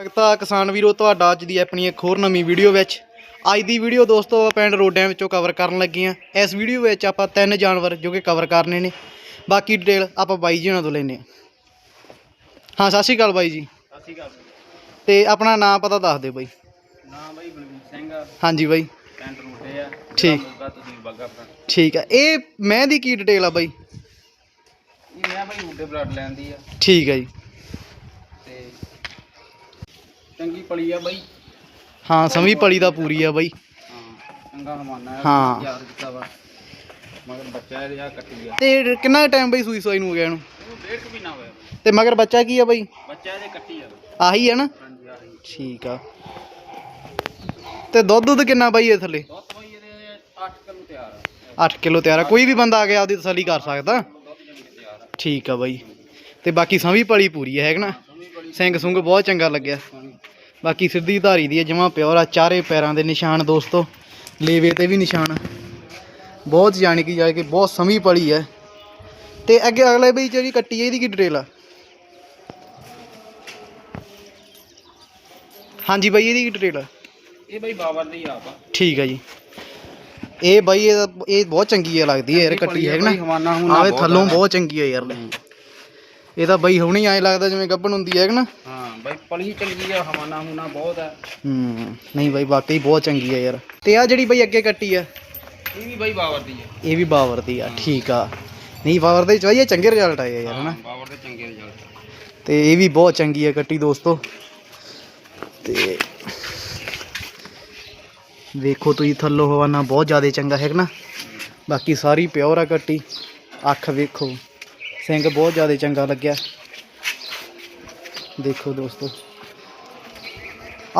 ਸਵਾਗਤ ਕਿਸਾਨ ਵੀਰੋ ਤੁਹਾਡਾ ਅੱਜ ਦੀ ਆਪਣੀ ਇੱਕ ਹੋਰ ਨਵੀਂ ਵੀਡੀਓ ਵਿੱਚ। ਅੱਜ ਦੀ ਵੀਡੀਓ ਦੋਸਤੋ ਆਪਾਂ ਪਿੰਡ ਰੋਡਿਆਂ ਵਿੱਚੋਂ ਕਵਰ ਕਰਨ ਲੱਗੇ ਆ ਇਸ ਵੀਡੀਓ ਵਿੱਚ ਆਪਾਂ ਤਿੰਨ ਜਾਨਵਰ ਜੋ ਕਿ ਕਵਰ ਕਰਨੇ ਨੇ। ਬਾਕੀ ਡਿਟੇਲ ਆਪਾਂ ਬਾਈ ਜੀ ਉਹਨਾਂ ਤੋਂ ਲੈਨੇ ਆ ਹਾਂ ਸਤਿ ਸ਼੍ਰੀ ਅਕਾਲ ਬਾਈ ਜੀ। ਸਤਿ ਸ਼੍ਰੀ ਅਕਾਲ ਤੇ ਆਪਣਾ ਨਾਮ ਪਤਾ ਦੱਸ ਦਿਓ ਬਾਈ। ਨਾਮ ਬਾਈ ਬਲਵੀਰ ਸਿੰਘ ਆ। ਹਾਂਜੀ ਬਾਈ। ਪਿੰਡ ਰੋਡੇ ਆ। ਠੀਕ। ਠੀਕ ਆ। ਇਹ ਮੈਂ ਦੀ ਕੀ ਡਿਟੇਲ ਆ ਬਾਈ? ਇਹ ਮੈਂ ਬਾਈ ਰੋਡੇ ਬਲੱਡ ਲੈਂਦੀ ਆ। ਠੀਕ ਆ ਜੀ ਤੇ ਚੰਗੀ ਪਲੀ ਆ ਬਾਈ। ਹਾਂ ਸਮੀ ਪਲੀ ਦਾ ਪੂਰੀ ਆ ਬਾਈ। ਹਾਂ ਚੰਗਾ ਹਮਾਨਾ ਹਾਂ। ਯਾਰ ਦਿੱਤਾ ਵਾ। ਮਗਰ ਬੱਚਾ ਕੱਟੀ ਆ ਤੇ ਕਿੰਨਾ ਟਾਈਮ ਬਾਈ ਸੂਈ ਸੋਈ ਨੂੰ ਹੋ ਗਿਆ ਇਹਨੂੰ? ਇਹਨੂੰ ਡੇਢ ਕੁ ਮਹੀਨਾ ਹੋਇਆ। ਬਾਈ। ਤੇ ਮਗਰ ਬੱਚਾ ਕੀ ਆ ਬਾਈ? ਬੱਚਾ ਇਹਦੇ ਕੱਟੀ ਆ। ਆਹੀ ਆ ਨਾ? ਹਾਂਜੀ ਠੀਕ ਆ। ਤੇ ਦੁੱਧ ਦੁੱਧ ਕਿੰਨਾ ਬਾਈ ਇਹ ਥੱਲੇ? ਦੁੱਧ ਬਾਈ ਇਹਦੇ 8 ਕਿਲੋ ਤਿਆਰ ਆ। 8 ਕਿਲੋ ਤਿਆਰ ਆ। ਕੋਈ ਵੀ ਬੰਦਾ ਆ ਕੇ ਆਪਦੀ ਤਸੱਲੀ ਕਰ ਸਕਦਾ। ਦੁੱਧ ਜੰਗੀ ਤਿਆਰ ਆ। ਠੀਕ ਆ ਬਾਈ। ਤੇ ਬਾਕੀ ਸੰਵੀ ਪਲੀ ਪੂਰੀ ਹੈ ਹੈਗਾ ਨਾ? ਸਮੀ ਸਿੰਘ ਸੁੰਗ ਬਹੁਤ ਚੰਗਾ ਲੱਗਿਆ। ਬਾਕੀ ਸਿੱਧੀ ਧਾਰੀ ਦੀ ਹੈ ਜਮਾ ਪਿਓਰ ਆ ਚਾਰੇ ਪੈਰਾਂ ਦੇ ਨਿਸ਼ਾਨ ਦੋਸਤੋ। ਲੇਵੇ ਤੇ ਵੀ ਨਿਸ਼ਾਨ ਬਹੁਤ ਜਾਣੀ ਕਿ ਜਾਏ ਕਿ ਬਹੁਤ ਸਮੀ ਪਲੀ ਹੈ। ਤੇ ਅੱਗੇ ਅਗਲੇ ਬਈ ਜਿਹੜੀ ਕੱਟੀ ਹੈ ਇਹਦੀ ਕੀ ਡਿਟੇਲ ਆ? ਹਾਂਜੀ ਬਾਈ ਇਹਦੀ ਕੀ ਡਿਟੇਲ ਆ? ਇਹ ਬਾਈ ਬਾਬਰ ਦੀ ਆਪ ਆ। ਠੀਕ ਆ ਜੀ। ਇਹ ਬਾਈ ਇਹ ਇਹ ਬਹੁਤ ਚੰਗੀ ਆ ਲੱਗਦੀ ਹੈ ਯਾਰ ਕੱਟੀ ਹੈ ਨਾ। ਹੁਣਾ ਆਵੇ ਥੱਲੋਂ ਬਹੁਤ ਚੰਗੀ ਆ ਯਾਰ। ਲੈ ਇਹ ਤਾਂ ਬਾਈ ਹੁਣੀ ਐ ਲੱਗਦਾ ਜਿਵੇਂ ਗੱਭਣ ਹੁੰਦੀ ਹੈ ਕਿ ਨਾ? ਹਾਂ ਬਾਈ ਪਲੀ ਚੰਗੀ ਆ ਹਮਾਨਾ ਹੁਣਾ ਬਹੁਤ ਆ। ਹੂੰ ਨਹੀਂ ਬਾਈ ਵਾਕਈ ਬਹੁਤ ਚੰਗੀ ਆ ਯਾਰ। ਤੇ ਆ ਜਿਹੜੀ ਬਾਈ ਅੱਗੇ ਕੱਟੀ ਆ? ਇਹ ਵੀ ਬਾਈ ਦੀ ਆ। ਇਹ ਵੀ ਬਾਵਰ ਦੀ ਆ ਠੀਕ ਆ। ਨਹੀਂ ਬਾਵਰ ਦੇ ਚਾਹੀਏ ਚੰਗੇ ਰਿਜ਼ਲਟ ਆਏ ਆ ਯਾਰ ਹਨਾ? ਬਾਬਰ ਦੇ ਚੰਗੇ ਰਿਜ਼ਲਟ ਤੇ ਇਹ ਵੀ ਬਹੁਤ ਚੰਗੀ ਆ ਕੱਟੀ ਦੋਸਤੋ। ਤੇ ਵੇਖੋ ਤੁਸੀਂ ਥੱਲੋਂ ਹਵਾਨਾ ਬਹੁਤ ਜ਼ਿਆਦਾ ਚੰਗਾ ਹੈ ਨਾ? ਬਾਕੀ ਸਾਰੀ ਪਿਓਰ ਆ ਕੱਟੀ। ਅੱਖ ਵੇਖੋ। ਸਿੰਘ ਬਹੁਤ ਜ਼ਿਆਦਾ ਚੰਗਾ ਲੱਗਿਆ। ਦੇਖੋ ਦੋਸਤੋ।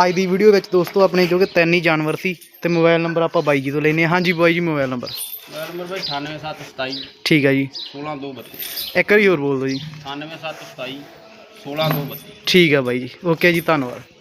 ਅੱਜ ਦੀ ਵੀਡੀਓ ਵਿੱਚ ਦੋਸਤੋ ਆਪਣੇ ਜੋ ਕਿ ਤਿੰਨ ਹੀ ਜਾਨਵਰ ਸੀ ਤੇ ਮੋਬਾਈਲ ਨੰਬਰ ਆਪਾਂ ਬਾਈ ਜੀ ਤੋਂ ਲੈਨੇ ਆ ਹਾਂਜੀ ਬਾਈ ਜੀ ਮੋਬਾਈਲ ਨੰਬਰ ਨੰਬਰ ਬਾਈ 98727 ਠੀਕ ਆ ਜੀ। 16232 ਇੱਕ ਵਾਰੀ ਹੋਰ ਬੋਲ ਦਿਓ ਜੀ 98727 16232 ਠੀਕ ਆ ਬਾਈ ਜੀ। ਓਕੇ ਜੀ ਧੰਨਵਾਦ।